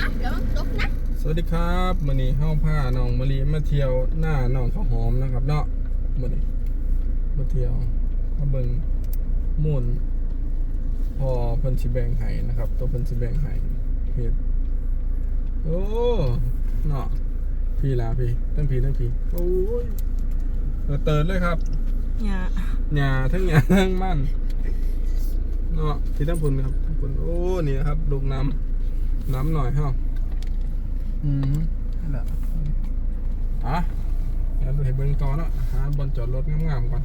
นะเดี๋ยวมันตกนะสวัสดีครับมื้อนี้เฮาพาน้องมะลิมาเที่ยวหน้าน้องข้าวหอมนะครับ เนาะมื้อนี้มาเที่ยวมาเบิ่งมูลพอเพิ่นสิแบ่งให้นะครับ ตัวเพิ่นสิแบ่งให้เฮ็ดโอ้เนาะพี่ลาพี่ทั้งพี่ทั้งพี่โอ้ยเออเติร์ดเลยครับเนี่ยหญ้าทั้งหญ้าทั้งมันเนาะที่ทั้งพุ่นครับทั้งพุ่นโอ้นี่นะครับลูกน้ำ น้ำหน่อยเฮาอืมนั่นแหละอะเดี๋ยวเราให้เบิ่งต่อเนาะหาบอลจอดรถงามๆก่อน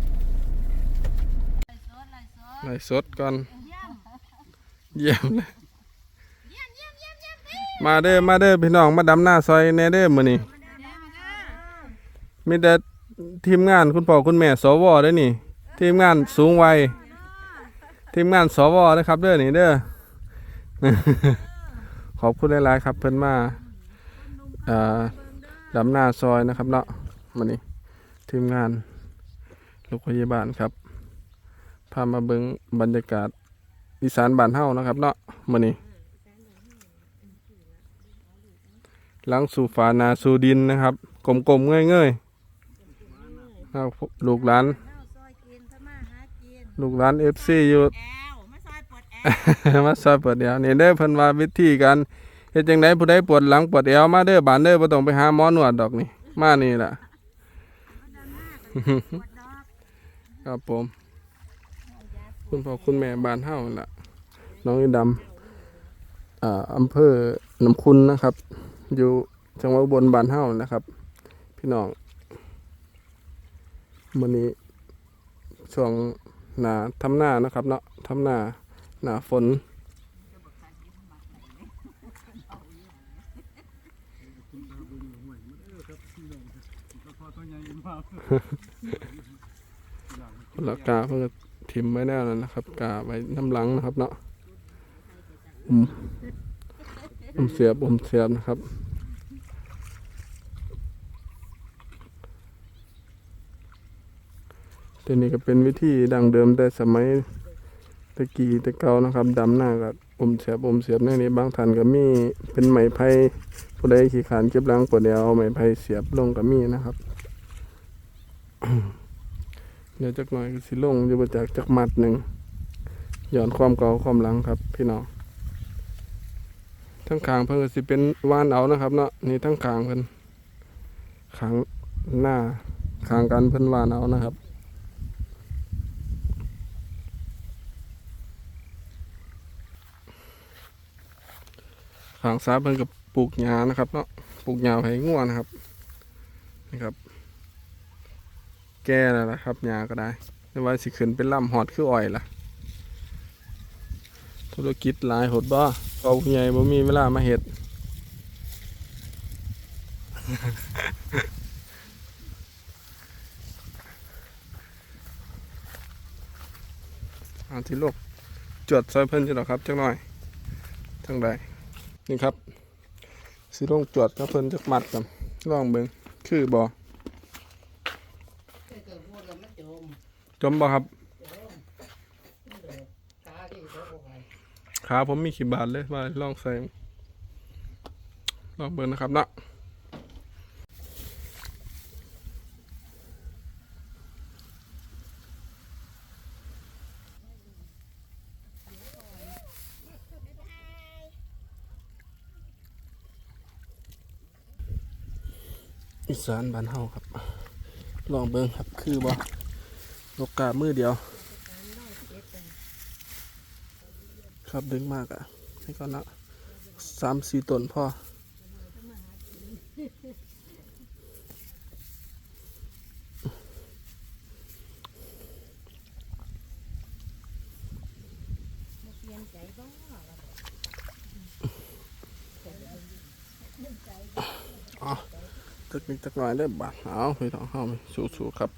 ไล่สดก่อนเยี่ยมเลยมาเด้อมาเด้อพี่น้องมาดำหน้าซอยแน่เด้อมื้อนี้มีแต่ทีมงานคุณพ่อคุณแม่สวเด้อนี่ ทีมงานสูงวัยทีมงานสวนะครับเด้อนี่เด้อ ขอบคุณหลายๆครับ เพิ่นมาดำหน้าซอยนะครับเนาะมันนี้ทีมงานโรงพยาบาลครับ พามาเบิงบรรยากาศอีสานบ้านเฮานะครับเนาะมันนี้หลังสู่ฝานาสู่ดินนะครับกลมๆเงยๆเอาลูกหลานซอยกินถ้านลูกหลานเอฟซีอยู่ มาซอยปวดแอลมาซอยเปิดเดียวนี่เด้อเพิ่นว่าวิธีการเฮ็ดจังไดผู้ใดปวดหลังปวดเอวมาเด้อบานเด้อบ่ต้องไปหาหมอนวดดอกนี่ มานี่ล่ะ ครับผม คุณพ่อคุณแม่บ้านเฮานั่นล่ะ น้องอีดำอ่าอำเภอน้ำคุณนะครับ อยู่จังหวัดอุบลบ้านเฮานะครับ พี่น้องมื้อนี้ช่วงหน้าทำหน้านะครับ เนาะทำหน้า หน้าฝนแล้วกาเพื่อทิมไว้แน่แล้วนะครับ กาไว้น้ำหลังนะครับเนาะอมอมเสียบอมเสียบนะครับทีนี้ก็เป็นวิธีดังเดิมแต่สมัย ตะกี้ตะเกานะครับดำหน้ากับอมเสียบอมเสียบในนี้บางท่านก็มีเป็นไม้ไผ่ผู้ใดขี่ขานเก็บหลังปวดเดียวเอาไม้ไผ่เสียบลงก็มีนะครับ เดี๋ยวจักหน่อยก็สิลงอยู่ประจากจักมัดหนึ่งย้อนความเก่าความหลังครับ พี่น้องทั้งขางเพิ่นก็สิเป็นวานเอานะครับ เนาะนี่ทั้งขางเพิ่นขางหน้าขางกันเพิ่นวานเอานะครับ ขางซ้ายเพิ่นกับปลูกหญ้านะครับเนาะปลูกหญ้าให้ง่วนะครับนี่ครับ แก่แล้วล่ะครับหญ้าก็ได้แต่ว่าสิขึ้นเป็นลำหอดคืออ้อยล่ะ ธุรกิจหลายหดบ่เอาผู้ใหญ่บ่มีเวลามาเฮ็ดอาที่โลกจวดซอยเพิ่นจะหรอครับจักหน่อยทั้งใด นี่ครับสีลงจวดกับเพิ่นจักมัดกับลองเบิงคือบอจมบ่ครับขาผมมีขีบาทเลยว่าลองใส่ลองเบิงนะครับเนาะ อีสานบ้านเฮาครับ ลองเบิ่งครับคือบ่นกกามือเดียว ครับดึงมากอะให้ก่อนนะสามสี่ตนพอ อ๋อตึกนิดตักหน่อยเด้อบาทเอาพี่ท้องเข้าไปสู้ๆครับ